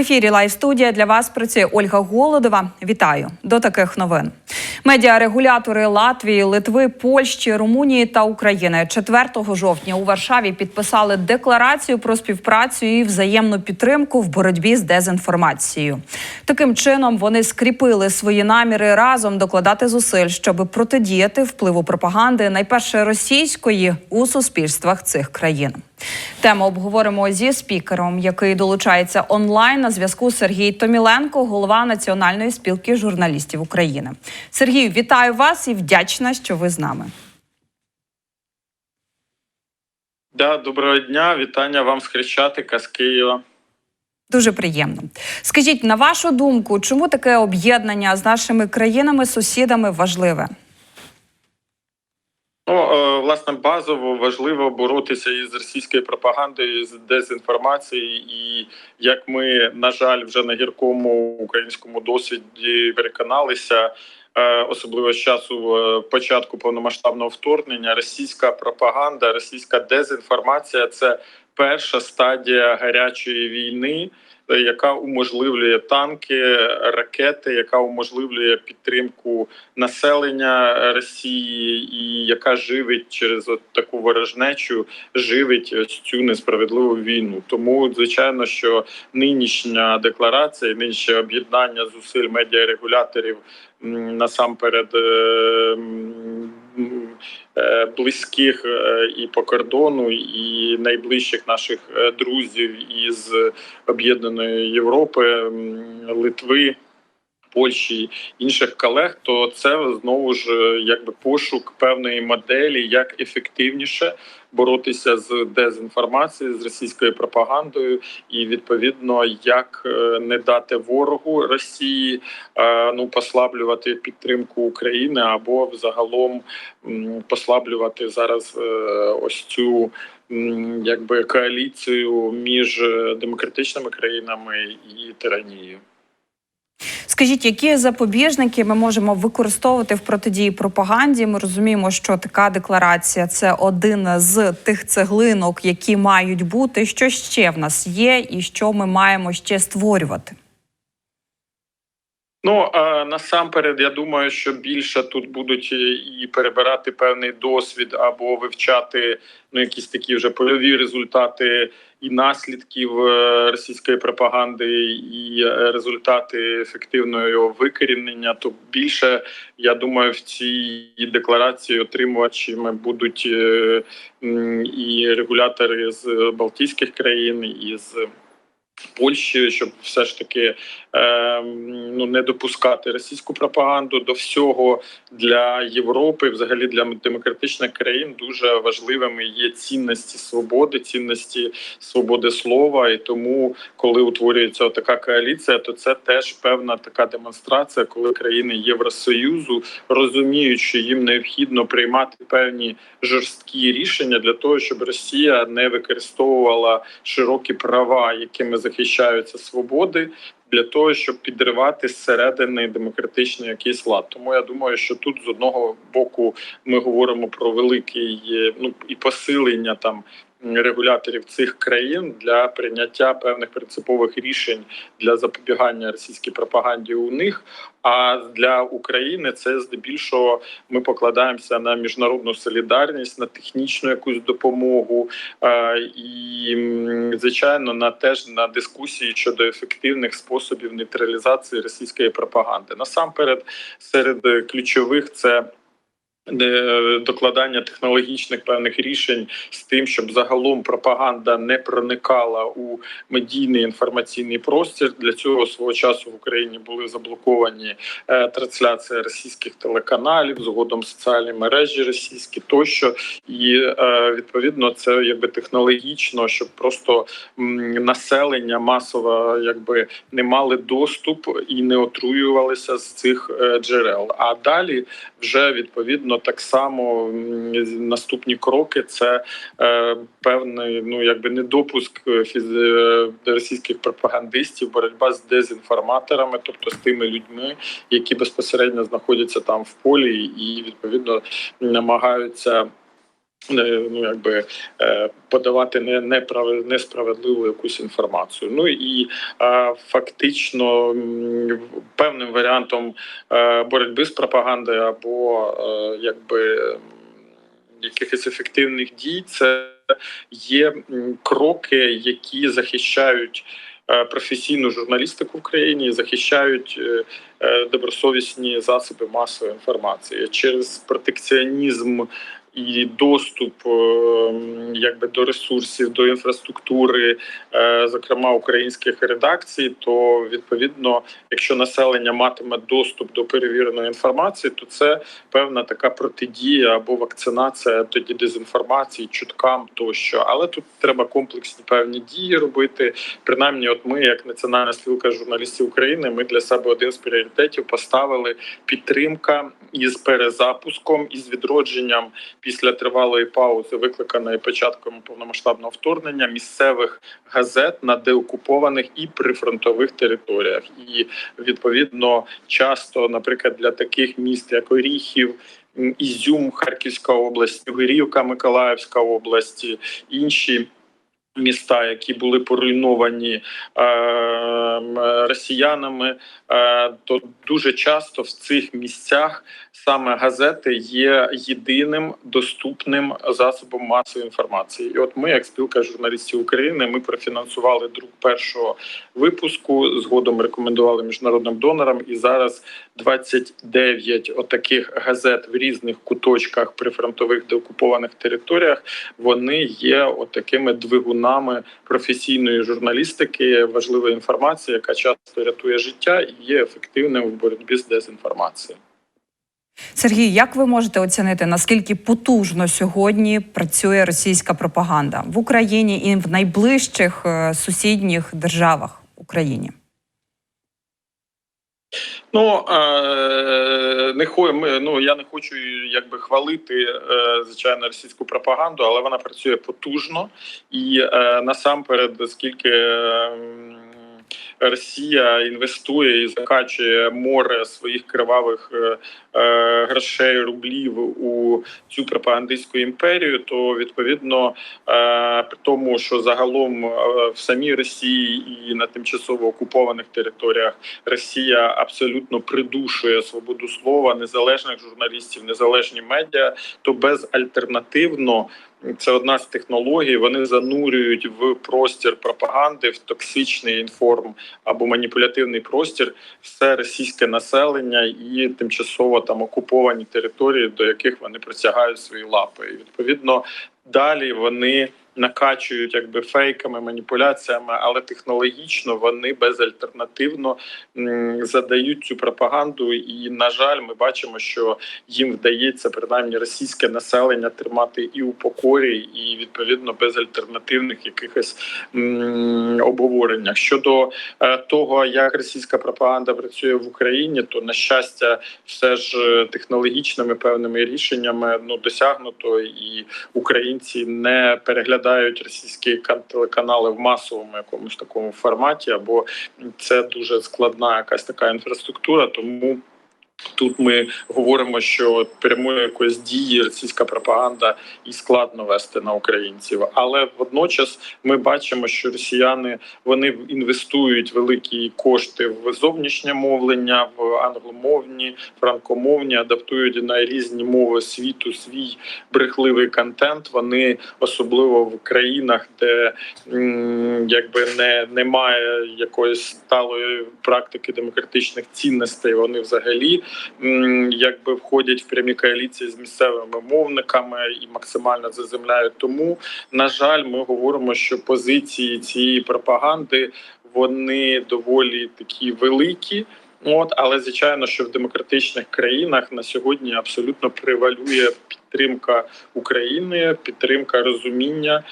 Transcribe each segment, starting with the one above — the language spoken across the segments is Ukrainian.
ефірі Лайв студія для вас працює Ольга Голодова. Вітаю до таких новин. Медіарегулятори Латвії, Литви, Польщі, Румунії та України 4 жовтня у Варшаві підписали декларацію про співпрацю і взаємну підтримку в боротьбі з дезінформацією. Таким чином вони скріпили свої наміри разом докладати зусиль, щоб протидіяти впливу пропаганди, найперше російської у суспільствах цих країн. Тему обговоримо зі спікером, який долучається онлайн на зв'язку Сергій Томіленко, голова Національної спілки журналістів України. Сергію, вітаю вас і вдячна, що ви з нами. Да, доброго дня, вітання вам з Хрещатика з Києва. Дуже приємно. Скажіть, на вашу думку, чому таке об'єднання з нашими країнами-сусідами важливе? Ну, е, власне, базово важливо боротися із російською пропагандою, з дезінформацією, і як ми, на жаль, вже на гіркому українському досвіді переконалися, е, особливо з часу е, початку повномасштабного вторгнення, російська пропаганда, російська дезінформація це перша стадія гарячої війни. Яка уможливлює танки, ракети, яка уможливлює підтримку населення Росії, і яка живить через от таку ворожнечу, живить цю несправедливу війну. Тому звичайно, що нинішня декларація, нинішнє об'єднання зусиль медіарегуляторів насамперед. Е, Близьких е, і по кордону, і найближчих наших е, друзів із об'єднаної Європи, Литви, Польщі, інших колег, то це знову ж е, якби пошук певної моделі, як ефективніше боротися з дезінформацією, з російською пропагандою, і відповідно як е, не дати ворогу Росії е, ну послаблювати підтримку України або взагалом послаблювати зараз ось цю. Якби коаліцію між демократичними країнами і тиранією. Скажіть, які запобіжники ми можемо використовувати в протидії пропаганді? Ми розуміємо, що така декларація це один з тих цеглинок, які мають бути. Що ще в нас є, і що ми маємо ще створювати? Ну а насамперед, я думаю, що більше тут будуть і перебирати певний досвід або вивчати ну якісь такі вже польові результати і наслідків е, російської пропаганди, і е, результати ефективного його викорінення. То більше я думаю, в цій декларації отримувачами будуть е, і регулятори з Балтійських країн і з. Польщі, щоб все ж таки е, ну не допускати російську пропаганду до всього для Європи, взагалі для демократичних країн, дуже важливими є цінності свободи, цінності свободи слова. І тому, коли утворюється така коаліція, то це теж певна така демонстрація, коли країни Євросоюзу розуміють, що їм необхідно приймати певні жорсткі рішення для того, щоб Росія не використовувала широкі права, якими захищаються свободи. Для того щоб підривати зсередини демократичний якийсь лад, тому я думаю, що тут з одного боку ми говоримо про великий е, ну і посилення там регуляторів цих країн для прийняття певних принципових рішень для запобігання російській пропаганді у них. А для України це здебільшого ми покладаємося на міжнародну солідарність, на технічну якусь допомогу е, і звичайно на теж на дискусії щодо ефективних способів нейтралізації російської пропаганди. Насамперед, серед ключових це. Докладання технологічних певних рішень з тим, щоб загалом пропаганда не проникала у медійний інформаційний простір. Для цього свого часу в Україні були заблоковані е, трансляції російських телеканалів, згодом соціальні мережі російські тощо, і е, відповідно це якби технологічно, щоб просто населення масово якби не мали доступ і не отруювалися з цих е, джерел. А далі вже відповідно так само наступні кроки це е, певний ну якби недопуск е, фіз... е, російських пропагандистів, боротьба з дезінформаторами, тобто з тими людьми, які безпосередньо знаходяться там в полі, і відповідно намагаються. Ну якби е, подавати не неправ- несправедливу якусь інформацію. Ну і е, фактично певним варіантом е, боротьби з пропагандою або якби якихось ефективних дій, це є кроки, які захищають. Професійну журналістику в країні захищають добросовісні засоби масової інформації через протекціонізм і доступ е, якби до ресурсів, до інфраструктури, е, зокрема українських редакцій, то відповідно, якщо населення матиме доступ до перевіреної інформації, то це певна така протидія або вакцинація тоді дезінформації, чуткам тощо. Але тут треба комплексні певні дії робити. Принаймні, от ми, як Національна спілка журналістів України, ми для себе один з пріоритетів поставили підтримка із перезапуском із відродженням після тривалої паузи, викликаної початком повномасштабного вторгнення місцевих газет на деокупованих і прифронтових територіях. І відповідно часто, наприклад, для таких міст, як Оріхів. Ізюм, Харківська область, Гирівка, Миколаївська область, інші міста, які були поруйновані е, росіянами, е, то дуже часто в цих місцях саме газети є єдиним доступним засобом масової інформації. І от ми, як спілка журналістів України, ми профінансували друк першого випуску. Згодом рекомендували міжнародним донорам. І зараз 29 отаких газет в різних куточках прифронтових деокупованих територіях. Вони є отакими двигунами професійної журналістики, важливої інформації, яка часто рятує життя і є ефективним в боротьбі з дезінформацією. Сергій, як ви можете оцінити наскільки потужно сьогодні працює російська пропаганда в Україні і в найближчих е, сусідніх державах Україні? Ну е, не хо, ми, ну я не хочу якби хвалити е, звичайно російську пропаганду, але вона працює потужно і е, насамперед, скільки. е, Росія інвестує і закачує море своїх кривавих е, грошей рублів у цю пропагандистську імперію, то відповідно е, при тому, що загалом е, в самій Росії і на тимчасово окупованих територіях Росія абсолютно придушує свободу слова, незалежних журналістів, незалежні медіа, то безальтернативно. Це одна з технологій. Вони занурюють в простір пропаганди, в токсичний інформ або маніпулятивний простір все російське населення і тимчасово там окуповані території, до яких вони притягають свої лапи. І відповідно далі вони накачують якби фейками, маніпуляціями, але технологічно вони безальтернативно задають цю пропаганду. І на жаль, ми бачимо, що їм вдається принаймні російське населення тримати і у покорі, і відповідно без альтернативних якихось обговореннях. Щодо е, того, як російська пропаганда працює в Україні, то на щастя, все ж е, технологічними певними рішеннями ну досягнуто, і українці не переглядають російські кан- телеканали в масовому якомусь такому форматі, або це дуже складна якась така інфраструктура, тому. Тут ми говоримо, що прямої якоїсь дії російська пропаганда і складно вести на українців, але водночас ми бачимо, що росіяни вони інвестують великі кошти в зовнішнє мовлення, в англомовні, франкомовні, адаптують на різні мови світу свій брехливий контент. Вони особливо в країнах, де якби не немає якоїсь сталої практики демократичних цінностей. Вони взагалі якби входять в прямі коаліції з місцевими мовниками і максимально заземляють. Тому на жаль, ми говоримо, що позиції цієї пропаганди вони доволі такі великі. От, але звичайно, що в демократичних країнах на сьогодні абсолютно превалює підтримка України, підтримка розуміння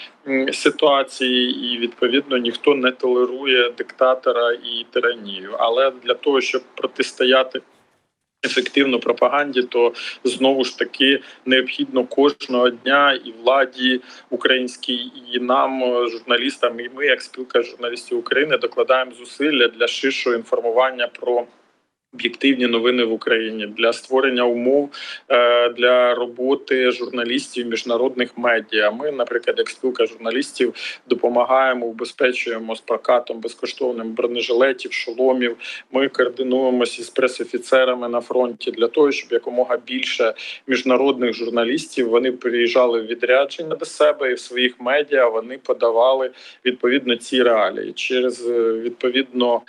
ситуації, і відповідно ніхто не толерує диктатора і тиранію. Але для того, щоб протистояти ефективно пропаганді, то знову ж таки необхідно кожного дня і владі українській, і нам, е, журналістам, і ми, як спілка журналістів України, докладаємо зусилля для ширшого інформування про. Об'єктивні новини в Україні для створення умов е, для роботи журналістів міжнародних медіа. Ми, наприклад, як спілка журналістів, допомагаємо, убезпечуємо з прокатом безкоштовним бронежилетів, шоломів. Ми координуємося з пресофіцерами на фронті для того, щоб якомога більше міжнародних журналістів вони приїжджали в відрядження до себе і в своїх медіа вони подавали відповідно ці реалії через е, відповідно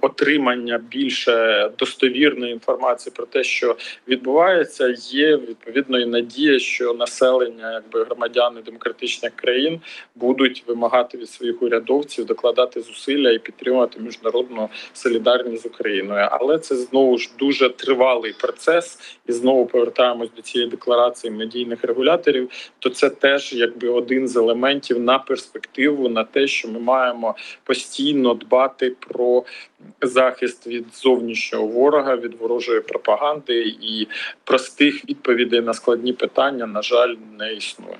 отримання більше достовірної інформації про те, що відбувається, є відповідно і надія, що населення, якби громадяни демократичних країн, будуть вимагати від своїх урядовців докладати зусилля і підтримувати міжнародну солідарність з Україною. Але це знову ж дуже тривалий процес, і знову повертаємось до цієї декларації медійних регуляторів. То це теж якби один з елементів на перспективу, на те, що ми маємо постійно дбати про захист від зовнішнього ворога, від ворожої пропаганди і простих відповідей на складні питання, на жаль, не існує.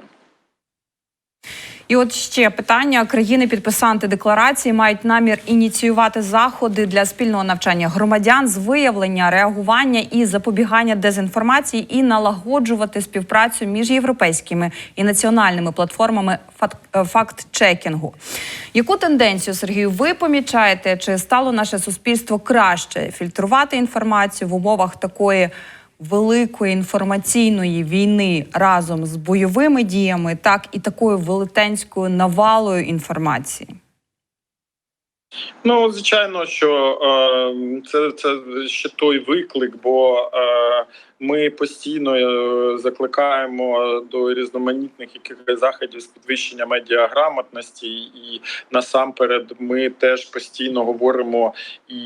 І от ще питання: країни-підписанти декларації мають намір ініціювати заходи для спільного навчання громадян з виявлення, реагування і запобігання дезінформації, і налагоджувати співпрацю між європейськими і національними платформами е, факт-чекінгу. Яку тенденцію Сергію ви помічаєте? Чи стало наше суспільство краще фільтрувати інформацію в умовах такої? Великої інформаційної війни разом з бойовими діями, так і такою велетенською навалою інформації. Ну, звичайно, що е, це, це ще той виклик, бо е, ми постійно е, закликаємо до різноманітних якихось заходів з підвищення медіаграмотності, і насамперед ми теж постійно говоримо і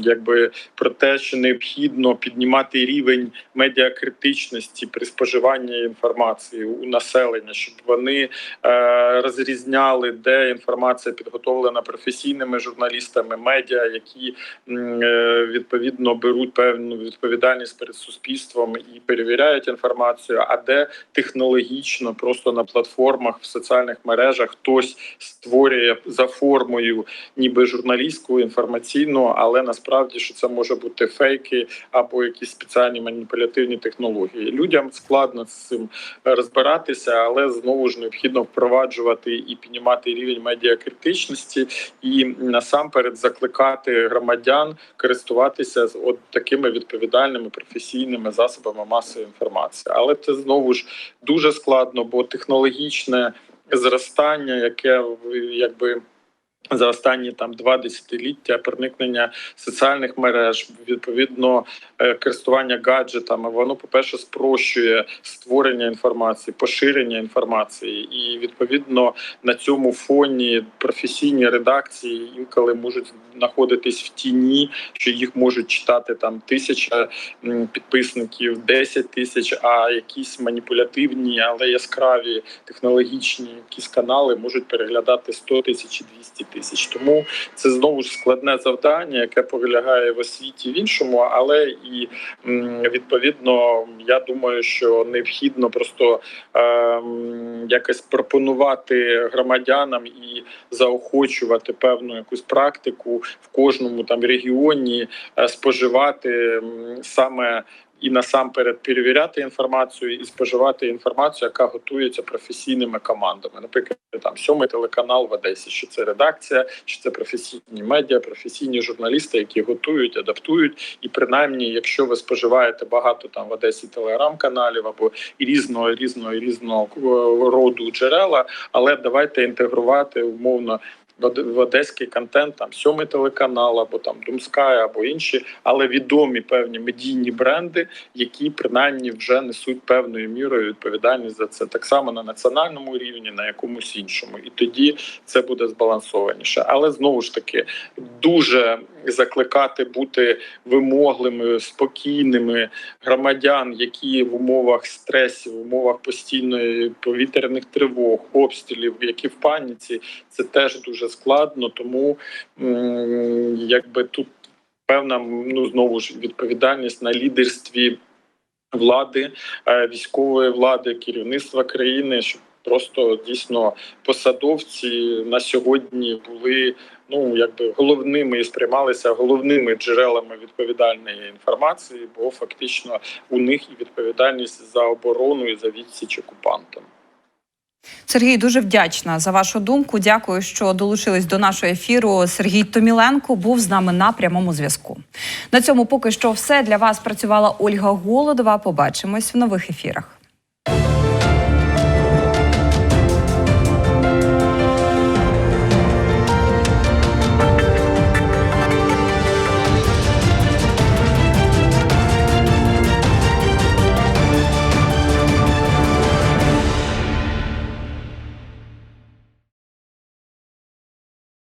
якби про те, що необхідно піднімати рівень медіакритичності при споживанні інформації у населення, щоб вони розрізняли, де інформація підготовлена професійними журналістами, медіа, які е, відповідно беруть певну відповідальність перед суспільством і перевіряють інформацію, а де технологічно просто на платформах в соціальних мережах хтось створює за формою, ніби журналістську інформаційну, але насправді що це може бути фейки або якісь спеціальні маніпулятивні технології. Людям складно з цим розбиратися, але знову ж необхідно впроваджувати і піднімати рівень медіакритичності, і насамперед закликати громадян користуватися от такими відповідальними професійними засобами масової інформації. Але це знову ж дуже складно, бо технологічне зростання, яке якби. За останні там два десятиліття проникнення соціальних мереж, відповідно е, користування гаджетами, воно по перше спрощує створення інформації, поширення інформації, і відповідно на цьому фоні професійні редакції інколи можуть знаходитись в тіні, що їх можуть читати там тисяча підписників, 10 тисяч, а якісь маніпулятивні, але яскраві технологічні якісь канали можуть переглядати 100 тисяч і 200 тисяч. Тому це знову ж складне завдання, яке полягає в освіті в іншому, але і відповідно я думаю, що необхідно просто ем, якось пропонувати громадянам і заохочувати певну якусь практику в кожному там регіоні е, споживати саме. І насамперед перевіряти інформацію і споживати інформацію, яка готується професійними командами. Наприклад, там сьомий телеканал в Одесі, що це редакція, що це професійні медіа, професійні журналісти, які готують, адаптують. І принаймні, якщо ви споживаєте багато там в Одесі телеграм-каналів або різного різного різного роду джерела, але давайте інтегрувати умовно в одеський контент, там сьомий телеканал, або там Думская, або інші, але відомі певні медійні бренди, які принаймні вже несуть певною мірою відповідальність за це, так само на національному рівні, на якомусь іншому, і тоді це буде збалансованіше. Але знову ж таки дуже закликати бути вимогливими, спокійними громадян, які в умовах стресів, в умовах постійної повітряних тривог, обстрілів, які в паніці, це теж дуже складно. Тому якби тут певна ну знову ж відповідальність на лідерстві влади, е, військової влади, керівництва країни, щоб просто дійсно посадовці на сьогодні були ну якби головними і сприймалися головними джерелами відповідальної інформації, бо фактично у них і відповідальність за оборону і за відсіч окупантам. Сергій, дуже вдячна за вашу думку. Дякую, що долучились до нашого ефіру. Сергій Томіленко був з нами на прямому зв'язку. На цьому поки що все для вас працювала Ольга Голодова. Побачимось в нових ефірах.